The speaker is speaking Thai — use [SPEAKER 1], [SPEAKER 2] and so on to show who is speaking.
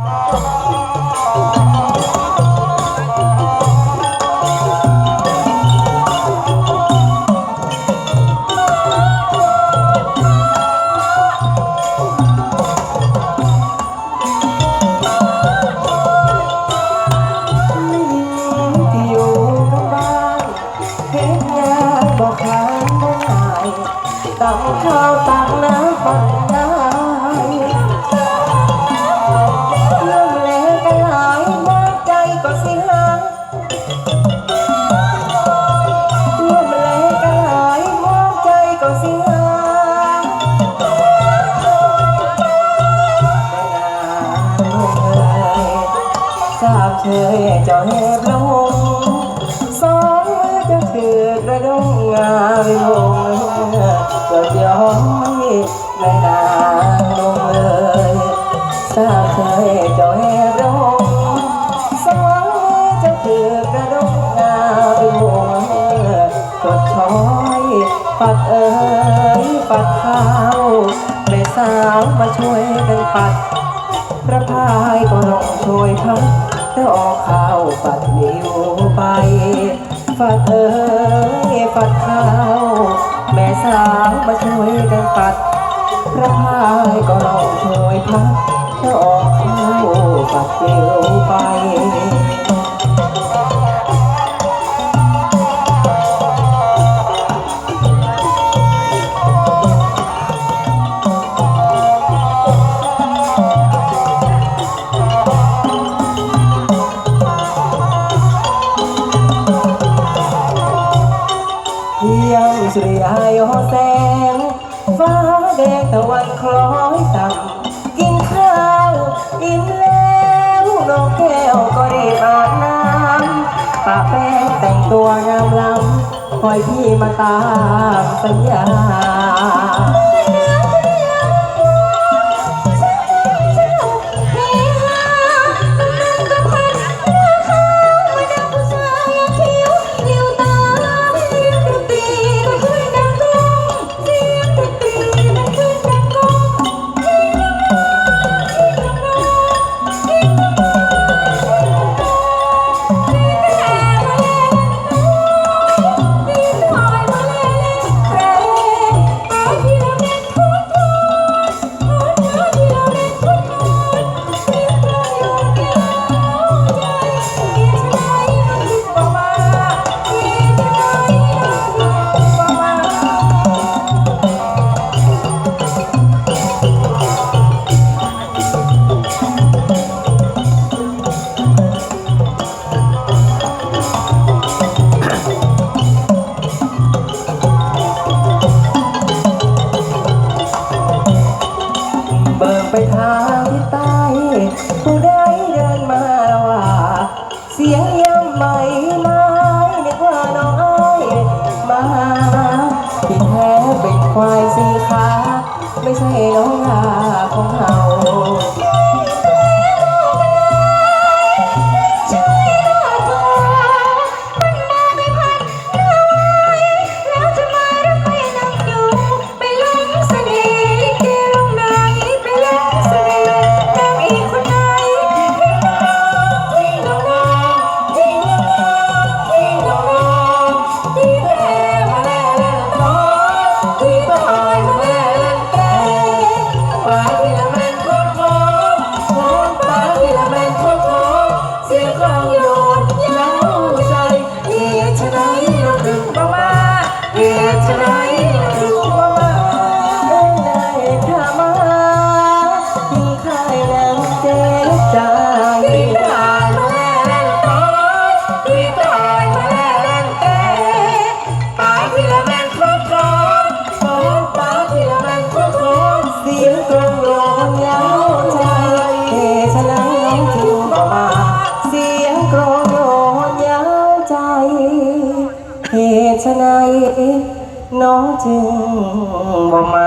[SPEAKER 1] ที่าบเชยเจ้าแหบลงสองมือจะถือกระดงงาไปลงเกิดย้อยในนางลงเลยทราบเชยเจ้าแหบลงสองมือจะถือกระดงงาไปลงกดช้อยปัดเอ้ยปัดเท้าแม่สาวมาช่วยกันปัดพระพายก็ลงช่วยพัด รออกข้าวปัดนิวไปฝัดเอ้ยฝัดข้าว แม่สาวมาช่วยกันปัดพระพายก็ลองช่วยพัดรออกข้าวปัดนิวไป ริยายโอแสง ฟ้าแดงตะวันคล้อยต่ำกินข้าวอิ่มแล้วน้องแก้วก็รีบอาบน้ำปะแป้งแต่งตัวงามล้ำคอยพี่มาตามสัญญา ไปทางที่ใต้ผู้ใดเดินมาว่า เสียงยังไม่มานึกว่าน้องอ้ายมา เหตุไฉนน้องจึงบ่มา